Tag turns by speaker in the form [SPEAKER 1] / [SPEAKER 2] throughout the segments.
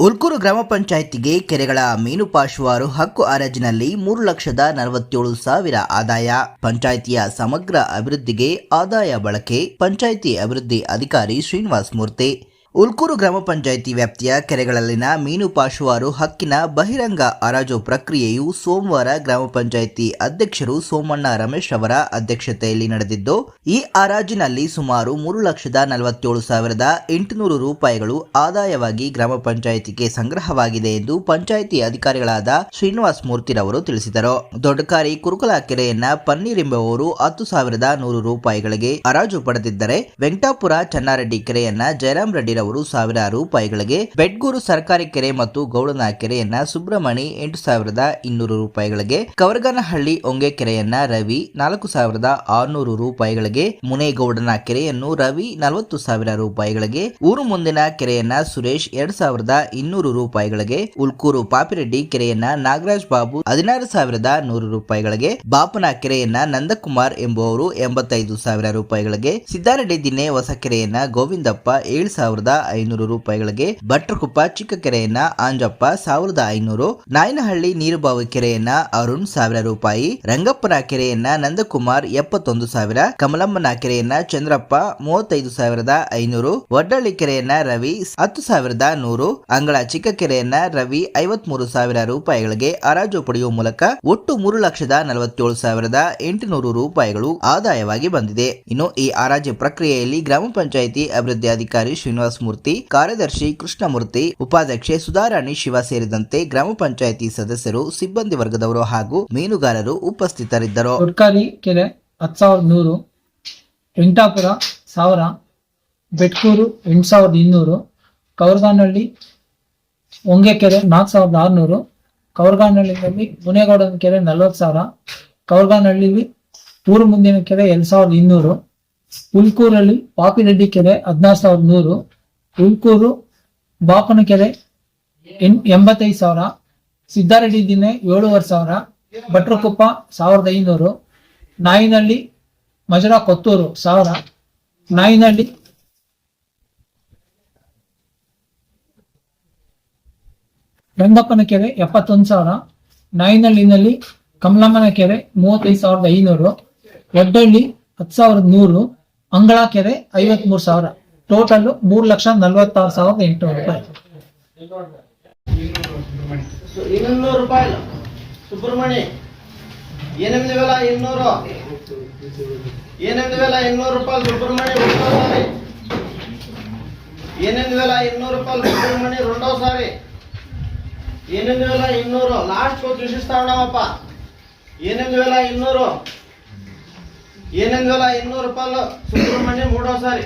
[SPEAKER 1] ಉಲ್ಕೂರು ಗ್ರಾಮ ಪಂಚಾಯಿತಿಗೆ ಕೆರೆಗಳ ಮೀನು ಪಾಶುವಾರು ಹಕ್ಕು ಹರಾಜಿನಲ್ಲಿ ಮೂರು ಲಕ್ಷದ ನಲವತ್ತೇಳು ಸಾವಿರ ಆದಾಯ. ಪಂಚಾಯಿತಿಯ ಸಮಗ್ರ ಅಭಿವೃದ್ಧಿಗೆ ಆದಾಯ ಬಳಕೆ, ಪಂಚಾಯಿತಿ ಅಭಿವೃದ್ಧಿ ಅಧಿಕಾರಿ ಶ್ರೀನಿವಾಸ್ ಮೂರ್ತಿ. ಉಲ್ಕೂರು ಗ್ರಾಮ ಪಂಚಾಯಿತಿ ವ್ಯಾಪ್ತಿಯ ಕೆರೆಗಳಲ್ಲಿನ ಮೀನು ಪಾಶುವಾರು ಹಕ್ಕಿನ ಬಹಿರಂಗ ಹರಾಜು ಪ್ರಕ್ರಿಯೆಯು ಸೋಮವಾರ ಗ್ರಾಮ ಪಂಚಾಯಿತಿ ಅಧ್ಯಕ್ಷರು ಸೋಮಣ್ಣ ರಮೇಶ್ ಅವರ ಅಧ್ಯಕ್ಷತೆಯಲ್ಲಿ ನಡೆದಿದ್ದು, ಈ ಹರಾಜಿನಲ್ಲಿ ಸುಮಾರು ಮೂರು ಲಕ್ಷದ ನಲವತ್ತೇಳು ಸಾವಿರದ ಎಂಟುನೂರು ರೂಪಾಯಿಗಳು ಆದಾಯವಾಗಿ ಗ್ರಾಮ ಪಂಚಾಯಿತಿಗೆ ಸಂಗ್ರಹವಾಗಿದೆ ಎಂದು ಪಂಚಾಯಿತಿ ಅಧಿಕಾರಿಗಳಾದ ಶ್ರೀನಿವಾಸ್ ಮೂರ್ತಿರವರು ತಿಳಿಸಿದರು. ದೊಡ್ಡಕಾರಿ ಕುರುಕಲ ಕೆರೆಯನ್ನ ಪನ್ನೀರ್ ಎಂಬುವವರು ಹತ್ತು ಸಾವಿರದ ನೂರು ರೂಪಾಯಿಗಳಿಗೆ ಹರಾಜು ಪಡೆದಿದ್ದರೆ, ವೆಂಕಟಾಪುರ ಚನ್ನಾರೆಡ್ಡಿ ಕೆರೆಯನ್ನ ಜಯರಾಮ್ ರೆಡ್ಡಿರವರು ಸಾವಿರ ರೂಪಾಯಿಗಳಿಗೆ ಬೆಡ್ಗೂರು ಸರ್ಕಾರಿ ಕೆರೆ ಮತ್ತು ಗೌಡನ ಕೆರೆಯನ್ನ ಸುಬ್ರಹ್ಮಣಿ ಎಂಟು ಸಾವಿರದ ಇನ್ನೂರು ರೂಪಾಯಿಗಳಿಗೆ, ಕವರ್ಗನಹಳ್ಳಿ ಒಂಗೆ ಕೆರೆಯನ್ನ ರವಿ ನಾಲ್ಕು ಸಾವಿರದ ಆರುನೂರು ರೂಪಾಯಿಗಳಿಗೆ, ಮುನೇಗೌಡನ ಕೆರೆಯನ್ನು ರವಿ ನಲವತ್ತು ಸಾವಿರ ರೂಪಾಯಿಗಳಿಗೆ, ಊರು ಮುಂದಿನ ಕೆರೆಯನ್ನ ಸುರೇಶ್ ಎರಡ್ ಸಾವಿರದ ಇನ್ನೂರು ರೂಪಾಯಿಗಳಿಗೆ, ಉಲ್ಕೂರು ಪಾಪಿರೆಡ್ಡಿ ಕೆರೆಯನ್ನ ನಾಗರಾಜ್ ಬಾಬು ಹದಿನಾರು ಸಾವಿರದ ನೂರು ರೂಪಾಯಿಗಳಿಗೆ, ಬಾಪನ ಕೆರೆಯನ್ನ ನಂದಕುಮಾರ್ ಎಂಬುವವರು ಎಂಬತ್ತೈದು ಸಾವಿರ ರೂಪಾಯಿಗಳಿಗೆ, ಸಿದ್ದಾರೆಡ್ಡಿ ದಿನ್ನೆ ಹೊಸ ಕೆರೆಯನ್ನ ಗೋವಿಂದಪ್ಪ ಏಳು ಸಾವಿರದ ಐನೂರು ರೂಪಾಯಿಗಳಿಗೆ ಭಟ್ರಕುಪ್ಪ ಚಿಕ್ಕ ಕೆರೆಯನ್ನ ಆಂಜಪ್ಪ ಸಾವಿರದ ಐನೂರು, ನಾಯನಹಳ್ಳಿ ನೀರುಬಾವಿ ಕೆರೆಯನ್ನ ಅರುಣ್ ಸಾವಿರ ರೂಪಾಯಿ, ರಂಗಪ್ಪನ ಕೆರೆಯನ್ನ ನಂದಕುಮಾರ್ ಎಪ್ಪತ್ತೊಂದು ಸಾವಿರ, ಕಮಲಮ್ಮನ ಕೆರೆಯನ್ನ ಚಂದ್ರಪ್ಪ ಮೂವತ್ತೈದು ಸಾವಿರದ ಐನೂರು ವಡ್ಡಳ್ಳಿ ಕೆರೆಯನ್ನ ರವಿ ಹತ್ತು ಸಾವಿರದ ನೂರು, ಅಂಗಳ ಚಿಕ್ಕ ಕೆರೆಯನ್ನ ರವಿ ಐವತ್ಮೂರು ಸಾವಿರ ರೂಪಾಯಿಗಳಿಗೆ ಹರಾಜು ಪಡೆಯುವ ಮೂಲಕ ಒಟ್ಟು ಮೂರು ಲಕ್ಷದ ನಲವತ್ತೇಳು ಸಾವಿರದ ಎಂಟುನೂರು ರೂಪಾಯಿಗಳು ಆದಾಯವಾಗಿ ಬಂದಿದೆ. ಇನ್ನು ಈ ಹರಾಜು ಪ್ರಕ್ರಿಯೆಯಲ್ಲಿ ಗ್ರಾಮ ಪಂಚಾಯಿತಿ ಅಭಿವೃದ್ಧಿ ಅಧಿಕಾರಿ ಶ್ರೀನಿವಾಸ ಮೂರ್ತಿ ಕಾರ್ಯದರ್ಶಿ ಕೃಷ್ಣಮೂರ್ತಿ, ಉಪಾಧ್ಯಕ್ಷೆ ಸುಧಾರಾಣಿ ಶಿವ ಸೇರಿದಂತೆ ಗ್ರಾಮ ಪಂಚಾಯಿತಿ ಸದಸ್ಯರು, ಸಿಬ್ಬಂದಿ ವರ್ಗದವರು ಹಾಗೂ ಮೀನುಗಾರರು ಉಪಸ್ಥಿತರಿದ್ದರು.
[SPEAKER 2] ಕೊಟ್ಕಾಲಿ ಕೆರೆ ಹತ್ತು ಸಾವಿರದ ನೂರು, ವೆಂಕಟಾಪುರ ಸಾವಿರ, ಬೆಟ್ಕೂರು ಎಂಟು ಸಾವಿರದ ಇನ್ನೂರು, ಕವರ್ಗಾನಹಳ್ಳಿ ಹೊಂಗೆ ಕೆರೆ ನಾಲ್ಕು ಸಾವಿರದ ಆರುನೂರು, ಕವರ್ಗಾನಹಳ್ಳಿಯಲ್ಲಿ ಮುನೇಗೌಡನ ಕೆರೆ ನಲ್ವತ್ತು ಸಾವಿರ, ಕವರ್ಗಾನಹಳ್ಳಿಲಿ ಊರು ಮುಂದಿನ ಕೆರೆ ಎರಡು ಸಾವಿರದ ಇನ್ನೂರು, ಹುಲ್ಕೂರಲ್ಲಿ ಪಾಪಿರೆಡ್ಡಿ ಕೆರೆ ಹದಿನಾರು ಸಾವಿರದ ನೂರು ಉಲ್ಕೂರು ಬಾಪನ ಕೆರೆ ಎನ್ ಎಂಬತ್ತೈದು ಸಾವಿರ, ಸಿದ್ದಾರೆಡ್ಡಿ ದಿನೆ ಏಳುವರೆ ಸಾವಿರ, ಭಟ್ರಕೊಪ್ಪ ಸಾವಿರದ ಐನೂರು, ನಾಯಿನಹಳ್ಳಿ, ಮಜರಾ ಕೊತ್ತೂರು ಸಾವಿರ, ನಾಯಿನಹಳ್ಳಿ ರಂಗಪ್ಪನ ಕೆರೆ ಎಪ್ಪತ್ತೊಂದು ಸಾವಿರ, ನಾಯಿನಹಳ್ಳಿನಲ್ಲಿ ಕಮಲಮ್ಮನ ಕೆರೆ ಮೂವತ್ತೈದು ಸಾವಿರದ ಐನೂರು ಒಡ್ಡಳ್ಳಿ ಹತ್ತು ಸಾವಿರದ ನೂರು ಅಂಗಳ ಕೆರೆ ಐವತ್ಮೂರು ಸಾವಿರ. ಟೋಟಲ್ ಮೂರು ಲಕ್ಷ ನಲ್ವತ್ತಾರು ಸಾವಿರದ ಎಂಟುನೂರು ರೂಪಾಯಿ
[SPEAKER 3] ಇನ್ನೂರು ರೂಪಾಯಿ ಸುಬ್ರಹ್ಮಣಿ ఎనిమిది వేల ఎన్నూరు ఎనిమిది వేల ఎన్నూరు రూపాయలు సుబ్రహ్మణి రెండోసారి ఎనిమిది వేల ఎన్నూరు రూపాయలు సుబ్రహ్మణి రెండోసారి ఎనిమిది వేల ఎన్నూరు లాస్ట్ చూసిస్తా ఉన్నామప్ప ఎనిమిది వేల ఎన్నూరు ఎనిమిది వేల ఎన్నూరు రూపాయలు సుబ్రహ్మణ్య మూడోసారి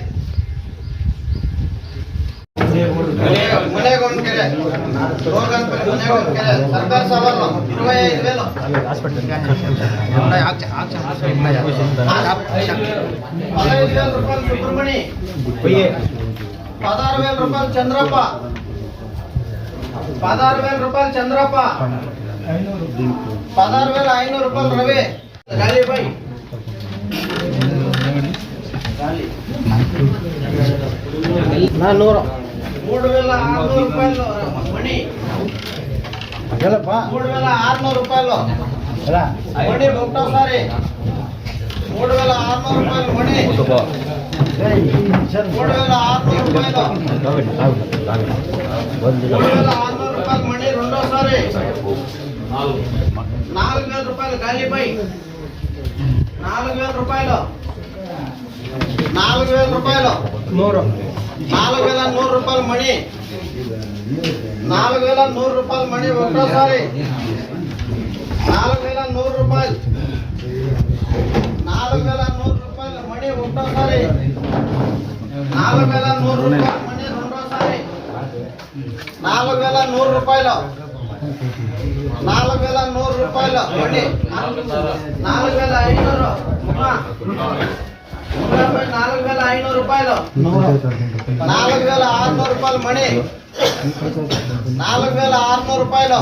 [SPEAKER 3] ಸರ್ಕಾರ ಸವಾಲು ಇರುವೈ ಐದು ವೇಲು పదహైదు వేల రూపాయలు సుబ్రహ్మణి పదహారు వేల రూపాయలు చంద్రప్ప పదహారు వేల రూపాయలు చంద్రప్ప పదహారు వేల ఐనూరు రూపాయలు రవి గాలిబాయ్ నూరు మూడు వేల ఆరునూరు రూపాయలు. మణి మూడు వేల ఆరునూరు రూపాయలు. మణి ఒకటోసారి. మూడు వేల ఆరునూరు రూపాయలు మణి. మూడు వేల ఆరునూరు రూపాయలు. మూడు వేల ఆరునూరు రూపాయలు మణి రెండోసారి. నాలుగు వేల రూపాయలు గాలిపై నాలుగు వేల రూపాయలు. నాలుగు వేల రూపాయలు. నూరు నాలుగు వేల నూరు రూపాయలు మణి నాలుగు వేల నూరు రూపాయలు మణి ఒకటోసారి నాలుగు వేల నూరు రూపాయలు. నాలుగు వేల నూరు రూపాయలు మణి ఒకటోసారి నాలుగు వేల నూరు రూపాయలు మణి రెండోసారి. నాలుగు వేల నూరు రూపాయలు. నాలుగు వేల నూరు రూపాయలు మణి నాలుగు వేల ఐనూరు ఐనూరు రూపాయలు. నాలుగు వేల ఆరునూరు రూపాయలు మణి నాలుగు వేల ఆరునూరు రూపాయలు.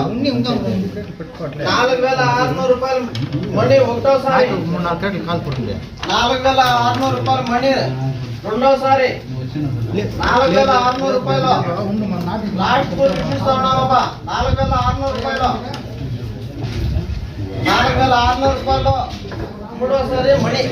[SPEAKER 3] నాలుగు వేల ఆరునూరు రూపాయలు మణి ఒకటోసారి. నాలుగు వేల ఆరునూరు రూపాయలు మణి రెండోసారి. నాలుగు వేల ఆరునూరు రూపాయలు. లాస్ట్ చూపిస్తా ఉన్నా బాబా. నాలుగు వేల ఆరునూరు రూపాయలు. నాలుగు వేల ఆరునూరు రూపాయలు. మూడోసారి మణి